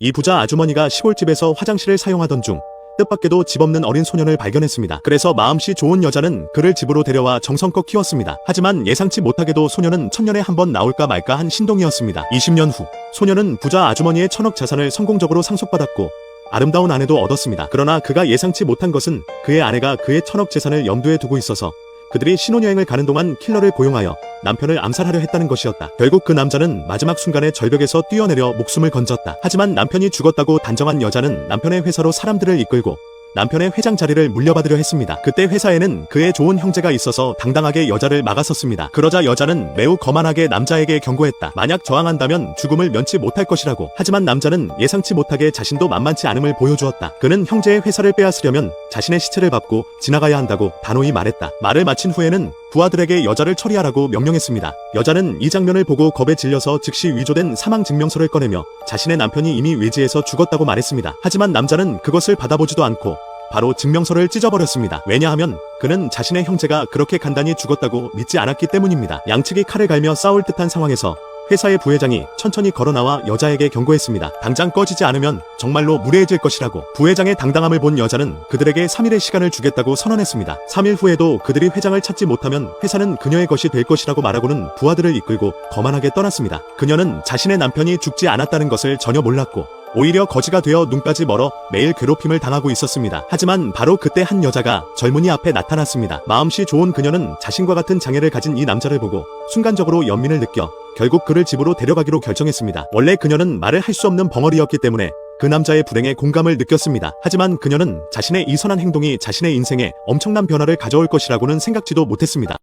이 부자 아주머니가 시골집에서 화장실을 사용하던 중 뜻밖에도 집 없는 어린 소년을 발견했습니다. 그래서 마음씨 좋은 여자는 그를 집으로 데려와 정성껏 키웠습니다. 하지만 예상치 못하게도 소년은 천년에 한 번 나올까 말까 한 신동이었습니다. 20년 후 소년은 부자 아주머니의 천억 자산을 성공적으로 상속받았고 아름다운 아내도 얻었습니다. 그러나 그가 예상치 못한 것은 그의 아내가 그의 천억 재산을 염두에 두고 있어서 그들이 신혼여행을 가는 동안 킬러를 고용하여 남편을 암살하려 했다는 것이었다. 결국 그 남자는 마지막 순간에 절벽에서 뛰어내려 목숨을 건졌다. 하지만 남편이 죽었다고 단정한 여자는 남편의 회사로 사람들을 이끌고 남편의 회장 자리를 물려받으려 했습니다. 그때 회사에는 그의 좋은 형제가 있어서 당당하게 여자를 막아섰습니다. 그러자 여자는 매우 거만하게 남자에게 경고했다. 만약 저항한다면 죽음을 면치 못할 것이라고. 하지만 남자는 예상치 못하게 자신도 만만치 않음을 보여주었다. 그는 형제의 회사를 빼앗으려면 자신의 시체를 밟고 지나가야 한다고 단호히 말했다. 말을 마친 후에는 부하들에게 여자를 처리하라고 명령했습니다. 여자는 이 장면을 보고 겁에 질려서 즉시 위조된 사망 증명서를 꺼내며 자신의 남편이 이미 외지에서 죽었다고 말했습니다. 하지만 남자는 그것을 받아보지도 않고 바로 증명서를 찢어버렸습니다. 왜냐하면 그는 자신의 형제가 그렇게 간단히 죽었다고 믿지 않았기 때문입니다. 양측이 칼을 갈며 싸울 듯한 상황에서 회사의 부회장이 천천히 걸어나와 여자에게 경고했습니다. 당장 꺼지지 않으면 정말로 무례해질 것이라고. 부회장의 당당함을 본 여자는 그들에게 3일의 시간을 주겠다고 선언했습니다. 3일 후에도 그들이 회장을 찾지 못하면 회사는 그녀의 것이 될 것이라고 말하고는 부하들을 이끌고 거만하게 떠났습니다. 그녀는 자신의 남편이 죽지 않았다는 것을 전혀 몰랐고 오히려 거지가 되어 눈까지 멀어 매일 괴롭힘을 당하고 있었습니다. 하지만 바로 그때 한 여자가 젊은이 앞에 나타났습니다. 마음씨 좋은 그녀는 자신과 같은 장애를 가진 이 남자를 보고 순간적으로 연민을 느껴 결국 그를 집으로 데려가기로 결정했습니다. 원래 그녀는 말을 할 수 없는 벙어리였기 때문에 그 남자의 불행에 공감을 느꼈습니다. 하지만 그녀는 자신의 이 선한 행동이 자신의 인생에 엄청난 변화를 가져올 것이라고는 생각지도 못했습니다.